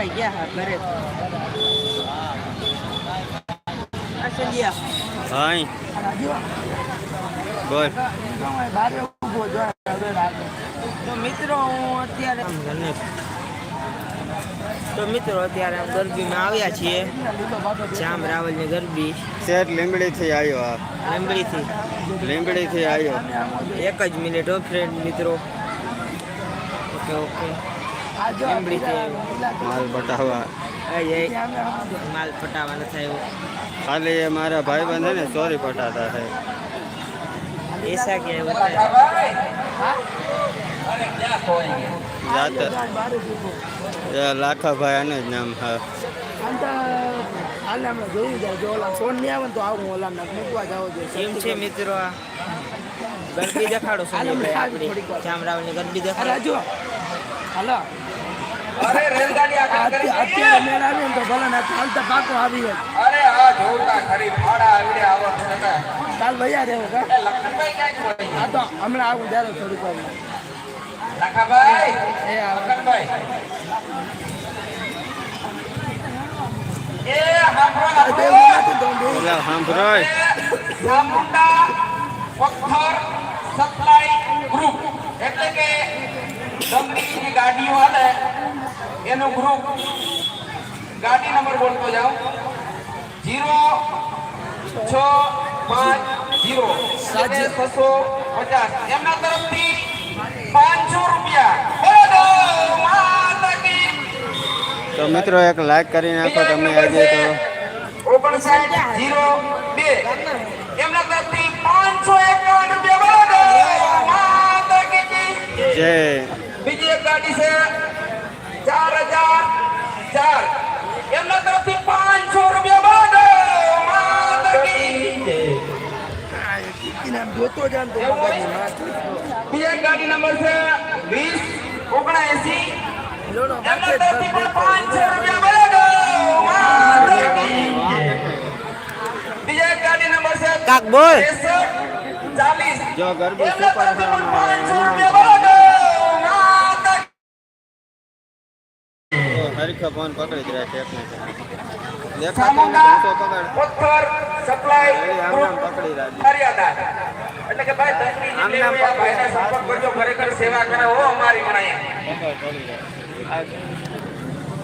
ભાઈ ગયા હા ઘરે. હાય. બોલ. તો મિત્રો હું અત્યારે તો મિત્રો અત્યારે ગરબીમાં આવ્યા છીએ. જામ રાવલની ગરબી. શેઠ લીંબડીથી આવ્યો આ. લીંબડીથી. લીંબડીથી આવ્યો. એક જ મિનિટ હો ફ્રેન્ડ મિત્રો. Okay okay. લીમડી છે માલ પટાવા. માલ પટાવવાનો ખાલી મારા ભાઈ બંધ ને ચોરી પટાતા થાય એસા કે લાખા ભાઈ અને જ નામ હા. હાલ આપણે તો આવું ઓલા મૂકવા જાવ છે મિત્રો આ ગરબી દેખાડો સોની આપણે. આપણી જામરાવની જો હાલો. અત્યારે મેળ આવે ને તો ભલે ને હાલતા પાકો આવી જાય અરે આ જોતા ખરી. ફાડા આવડે આવો કાલ ભૈયા રહેવો કા? લખનભાઈ ક્યાંક હોય આ તો હમણાં આવું જ્યારે થોડું વાર. લખાભાઈ? એ લખનભાઈ એ પથ્થર સપ્લાય ગ્રુપ એટલે કે દમડીની ગાડીઓ હાલે એનું ગ્રુપ ગાડી નંબર બોલતો જાઓ. જીરો છ પાંચ જીરો. છસો પચાસ. એમના તરફથી પાંચસો રૂપિયા. તો મિત્રો એક લાઈક કરી નાખો તમે આજે તો ઓગણસાઠ જીરો બે. એને આમ જોતો જાન તો મગજની વાત બીજી ગાડી નંબર છે વીસ ઓગણએસી. કી ગાડી નંબર છે કાક બોલ. ચાલીસ. જો ગરબી સુપર માતા ફોન પકડી જ રહ્યા ઊંચો પકડ. સપ્લાય પકડી મર્યાદા એટલે કે ભાઈ તકલીફ નામ આ ભાઈને સંપર્ક કરજો ખરેખર સેવા કરે હો અમારી જાય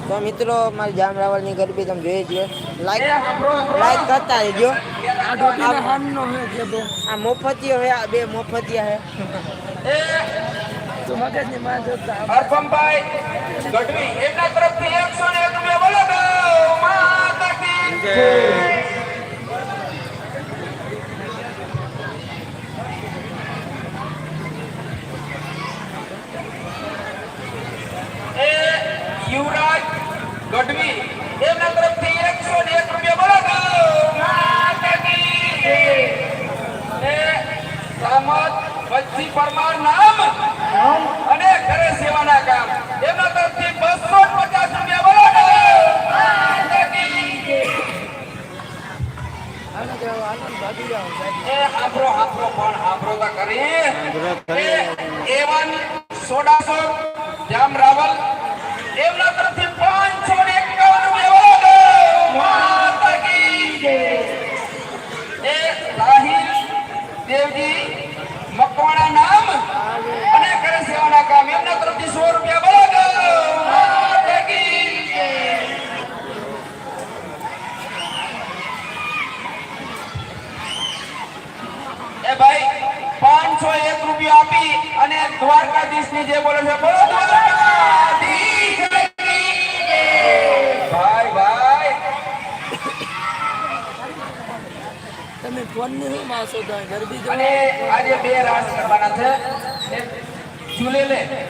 તો મિત્રો મારી જામ રાવલની ગરબી તમે જોઈએ છીએ લાઈક લાઈક કરતા રહેજો. આ હામનો હે આ બે મોફતિયા હે. અર્પમભાઈ ગઢવી એમના તરફથી એકસો ને એક રૂપિયા બોલો માતા કી જય એ યુવરાજ ગઢવી એમના તરફથી એકસો ને એક રૂપિયા બોલો વચ્ચી પરમાર નામ અને ઘરે સેવાના કામ. એમના તરફથી બસો પચાસ રૂપિયા બોલો પણ તો કરી કરી. એવન સોડાસો જામ રાવલ એમના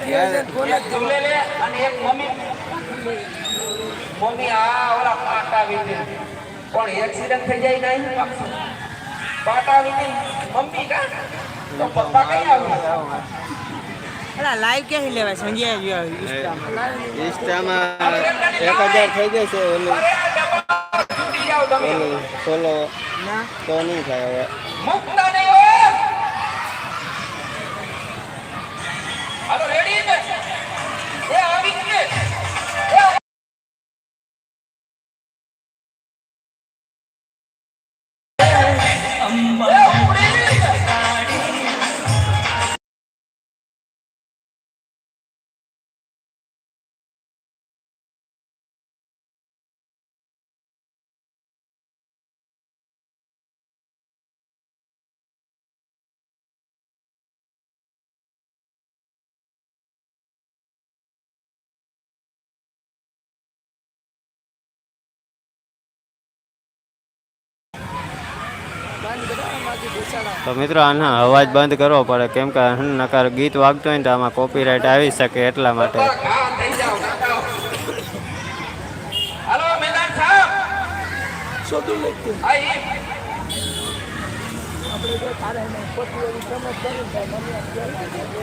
અને એક મમ્મી મમ્મી આ ઓલા પાટા વીતે પણ એક્સિડન્ટ થઈ જાય નહીં? પાટા વીતે મમ્મી કા? તો પપ્પા કઈ આવ્યું અલા લાઈવ ક્યાંથી લેવાય? સંજય જો ઇન્સ્ટામાં ઇન્સ્ટામાં એક હજાર થઈ ગઈ છે ઓલું. ઓલું ના. તો નહીં થાય હવે. Yeah. તો મિત્રો આના અવાજ બંધ કરવો પડે. કેમ કે નકાર ગીત વાગતું હોય ને તો આમાં કોપીરાઇટ આવી શકે એટલા માટે. જો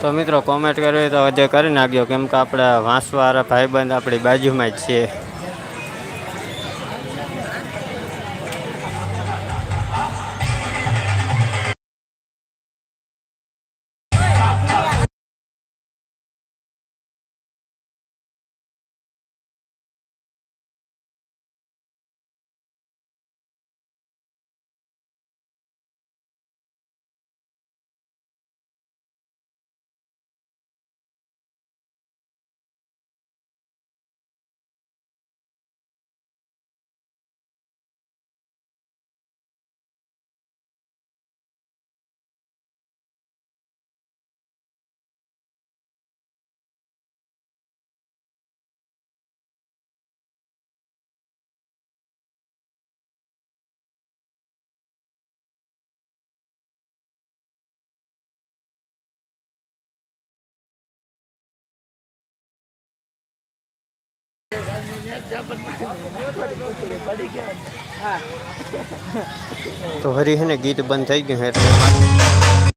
તો મિત્રો કોમેન્ટ કરવી તો હજે કરી નાખ્યો. કેમ કે આપણે વાંસવાળા ભાઈબંધ આપણી બાજુમાં જ છે. તો હરી હે ગીત બંધ થઈ ગયું એટલે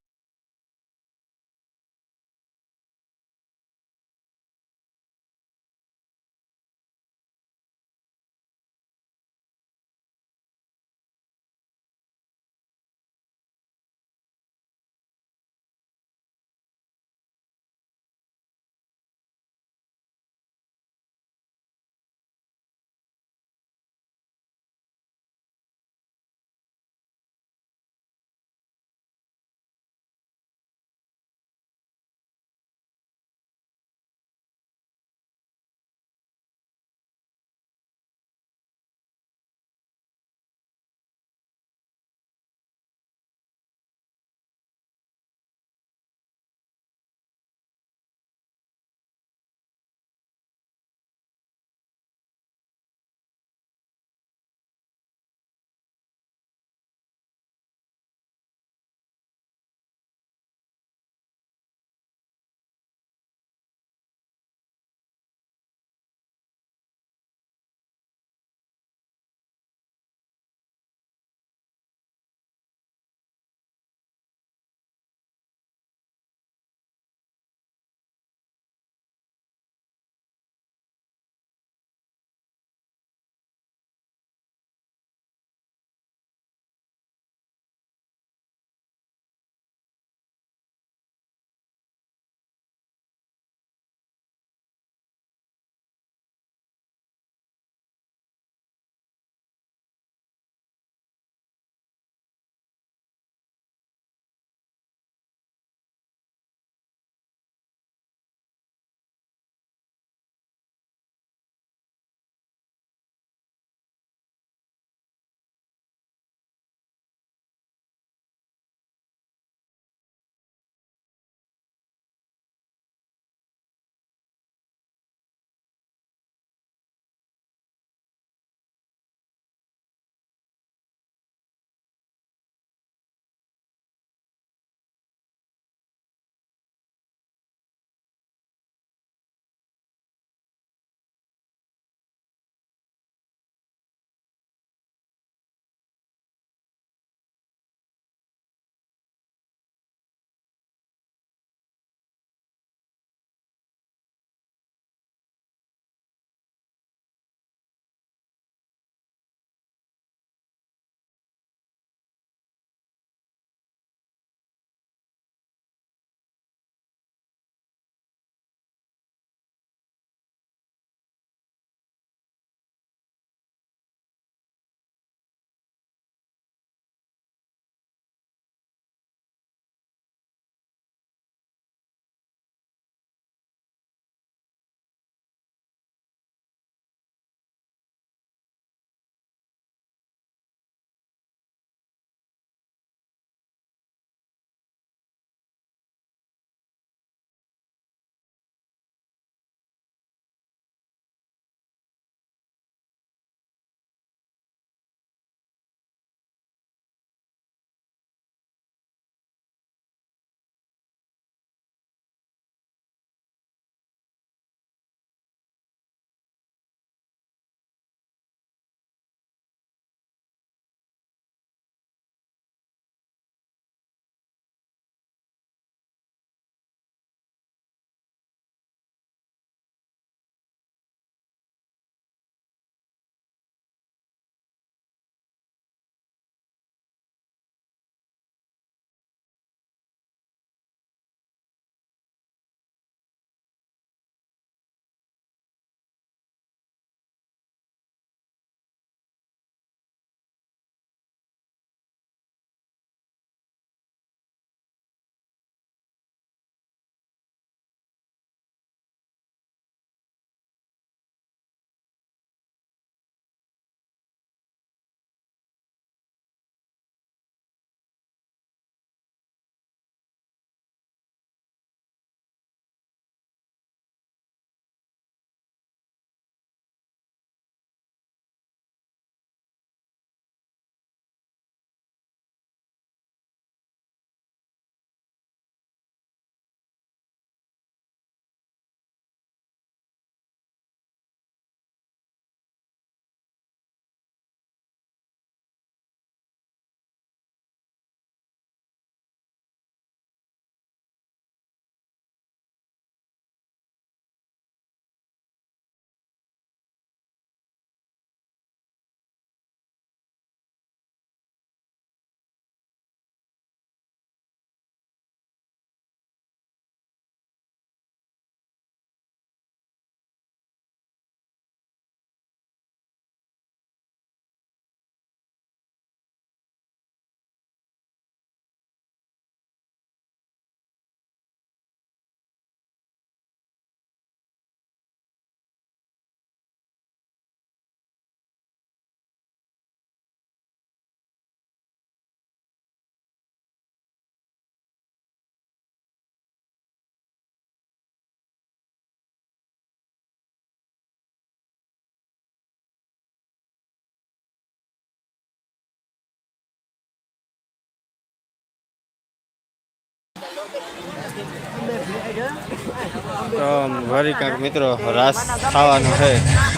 તો વળી કાંઈક મિત્રો રાસ ખાવાનો છે.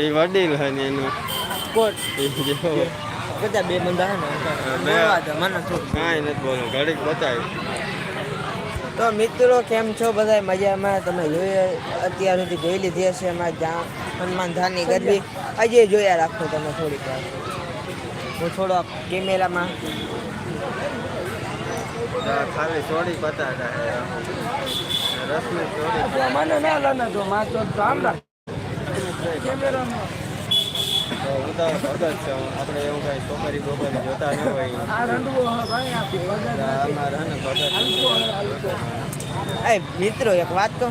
એ વડીલ છે ને એનું. કોટ બધા બે બંદા હે ને મને કાંઈ નથી બોલું ઘડીક બતાવી. તો મિત્રો કેમ છો? બધા મજામાં? તમે જોઈએ અત્યાર સુધી જોઈ લીધી હશે અમારા જ્યાં હનુમાન ધાનની ગરબી. આજે જોયા રાખો તમે થોડીક વાર. હું થોડો કેમેરામાં. ખાલી થોડી બતાતા છે થોડી મને ના લાને તો માં તો આમ રાખ કેમેરામાં તો હું તો ભગત છે આપણે એવું કઈ છોકરી બોકરી જોતા ન હોય એ મિત્રો એક વાત તો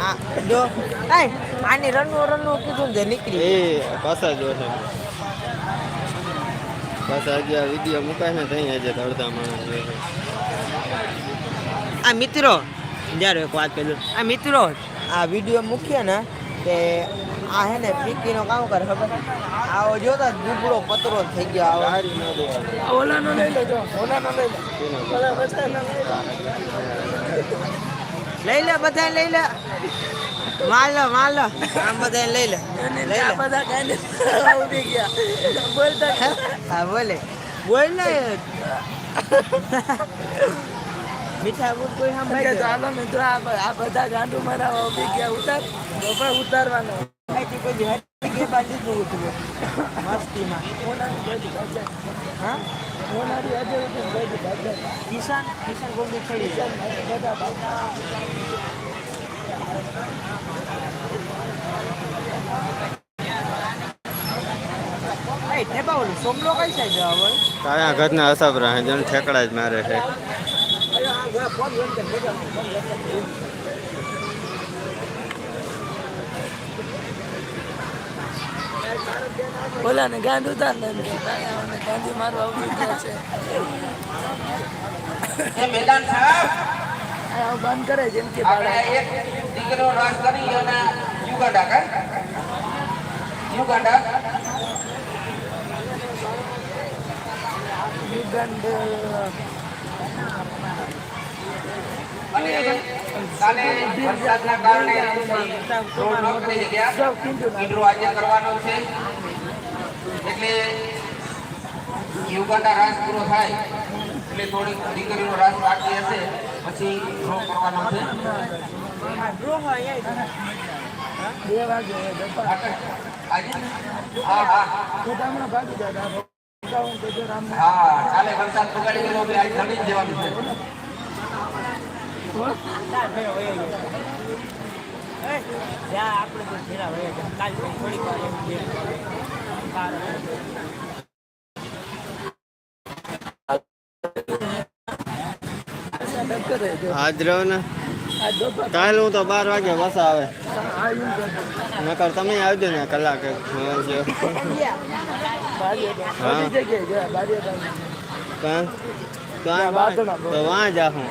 આ જો એ આની રનનું રનનું કીધું તે નીકળી એ પાછા જો છે. પાછા આજે આ વીડિયો મુકાય ને ત્યાં આજે અડધા માણસ છે. આ મિત્રો જ્યારે એક વાત પેલું આ મિત્રો આ વીડિયો મૂકીએ ને તે આ હે ને ફીકીનો કામ કરે ખબર? આવો જોતા દુબળો પતરો થઈ ગયો આવો. હારી ન આ ઓલાનો લઈ લેજો ઓલાનો લઈ લે. લઈ લે બધા લઈ લે. માલ લો માલ. આમ બધા લઈ લે. લઈ લે. બધા કાંઈ ઉડી ગયા. બોલતા હા બોલે. બોલ ને. મીઠા બુટ કોઈ સાંભળે ચાલો મિત્રો આ બધા ગાંડુ મારા ઉડી ગયા. ઉતાર. તો ઉતારવાનો. કિસાન કિસાન કાયા ઘરના અસાબરા જણ ઠેકડા જ મારે છે. ઓલાને ગાંડ ઉતાર ને ગાંધી મારવા ઉડી છે. મેદાન સાહેબ. બંધ કરે જેમ કે એક દીકરો રાસ કરી અને યુગાંડા કા યુગાંડા? યુગંડ. અને કાલે વરસાદના કારણે રોડ બ્લોક થઈ ગયા. ઈડરો આજે કરવાનો છે. એટલે યુગાંડા રાસ પૂરો થાય, એટલે થોડીક દીકરીનો રાસ બાકી હશે. પછી ડ્રો કરવાનો છે. બે હા હા હું વરસાદ પગાડી ગયો આજે આજ જવાનું છે. આજ રહ્યો ને? દપા હું તો બાર વાગે બસ આવે. નકર તમે આવજો ને કલાક. એક જો. બારી હા.